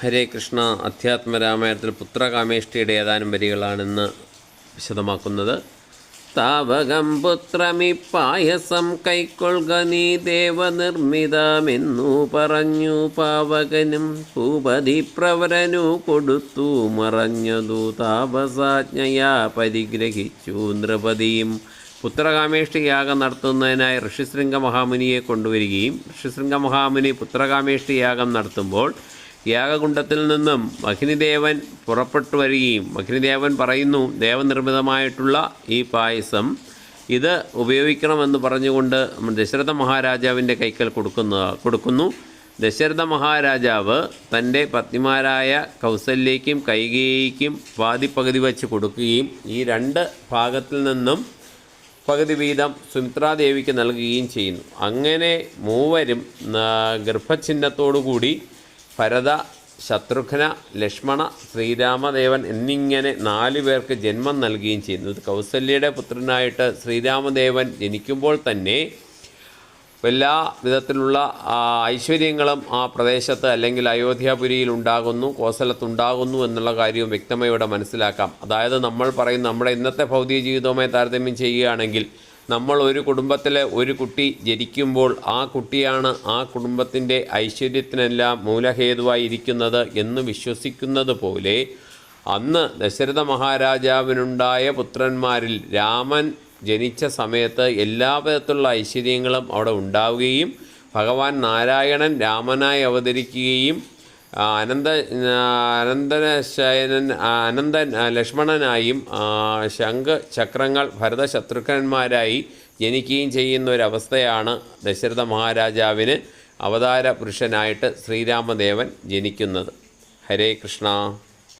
ഹരേ കൃഷ്ണ അധ്യാത്മരാമായണത്തിൽ പുത്രകാമേഷ്ടിയുടെ ഏതാനും വരികളാണെന്ന് വിശദമാക്കുന്നത്. താവകം പുത്രമി പായസം കൈക്കൊള്ളുക നീ ദേവനിർമ്മിതമെന്നു പറഞ്ഞു പാവകനും ഭൂപതി പ്രവരനു കൊടുത്തു മറഞ്ഞതു. താപസാജ്ഞയാ പരിഗ്രഹിച്ചു നൃപതിയും. പുത്രകാമേഷ്ടി യാഗം നടത്തുന്നതിനായി ഋഷിശൃംഗ മഹാമുനിയെ കൊണ്ടുവരികയും ഋഷിശൃംഗ മഹാമുനി പുത്രകാമേഷ്ടി യാഗം നടത്തുമ്പോൾ യാഗകുണ്ഡത്തിൽ നിന്നും അഗ്നിദേവൻ പുറപ്പെട്ടു വരികയും അഗ്നിദേവൻ പറയുന്നു ദേവനിർമ്മിതമായിട്ടുള്ള ഈ പായസം ഇത് ഉപയോഗിക്കണമെന്ന് പറഞ്ഞുകൊണ്ട് ദശരഥ മഹാരാജാവിന്റെ കൈക്കൽ കൊടുക്കുന്ന കൊടുക്കുന്നു. ദശരഥ മഹാരാജാവ് തന്റെ പത്നിമാരായ കൗസല്യയ്ക്കും കൈകേയിക്കും പാതി പകുതി വച്ച് കൊടുക്കുകയും ഈ രണ്ട് ഭാഗത്തിൽ നിന്നും പകുതി വീതം സുമിത്രാദേവിക്ക് നൽകുകയും ചെയ്യുന്നു. അങ്ങനെ മൂവരും ആ, ഗർഭഛിന്നത്തോടുകൂടി ഭരത ശത്രുഘ്ന ലക്ഷ്മണ ശ്രീരാമദേവൻ എന്നിങ്ങനെ നാല് പേർക്ക് ജന്മം നൽകുകയും ചെയ്യുന്നു. കൗസല്യയുടെ പുത്രനായിട്ട് ശ്രീരാമദേവൻ ജനിക്കുമ്പോൾ തന്നെ എല്ലാ വിധത്തിലുള്ള ഐശ്വര്യങ്ങളും ആ പ്രദേശത്ത് അല്ലെങ്കിൽ അയോധ്യാപുരിയിൽ ഉണ്ടാകുന്നു കോസലത്തുണ്ടാകുന്നു എന്നുള്ള കാര്യവും വ്യക്തമായി ഇവിടെ മനസ്സിലാക്കാം. അതായത് നമ്മൾ പറയുന്ന നമ്മുടെ ഇന്നത്തെ ഭൗതിക ജീവിതവുമായി താരതമ്യം ചെയ്യുകയാണെങ്കിൽ നമ്മൾ ഒരു കുടുംബത്തിലെ ഒരു കുട്ടി ജനിക്കുമ്പോൾ ആ കുട്ടിയാണ് ആ കുടുംബത്തിന്റെ ഐശ്വര്യത്തിനെല്ലാം മൂലഹേതുവായി ഇരിക്കുന്നത് എന്ന് വിശ്വസിക്കുന്നത് പോലെ അന്ന് ദശരഥ മഹാരാജാവിനുണ്ടായ പുത്രന്മാരിൽ രാമൻ ജനിച്ച സമയത്ത് എല്ലാ വിധത്തിലുള്ള ഐശ്വര്യങ്ങളും അവിടെ ഉണ്ടാവുകയും ഭഗവാൻ നാരായണൻ രാമനായി അവതരിക്കുകയും അനന്ത ആ, അനന്തശയനൻ അനന്ത ലക്ഷ്മണനായും ശംഖ് ചക്രങ്ങൾ ഭരതശത്രുക്കന്മാരായി ജനിക്കുകയും ചെയ്യുന്ന ഒരവസ്ഥയാണ് ദശരഥ മഹാരാജാവിന് അവതാര പുരുഷനായിട്ട് ശ്രീരാമദേവൻ ജനിക്കുന്നത്. ഹരേ കൃഷ്ണ.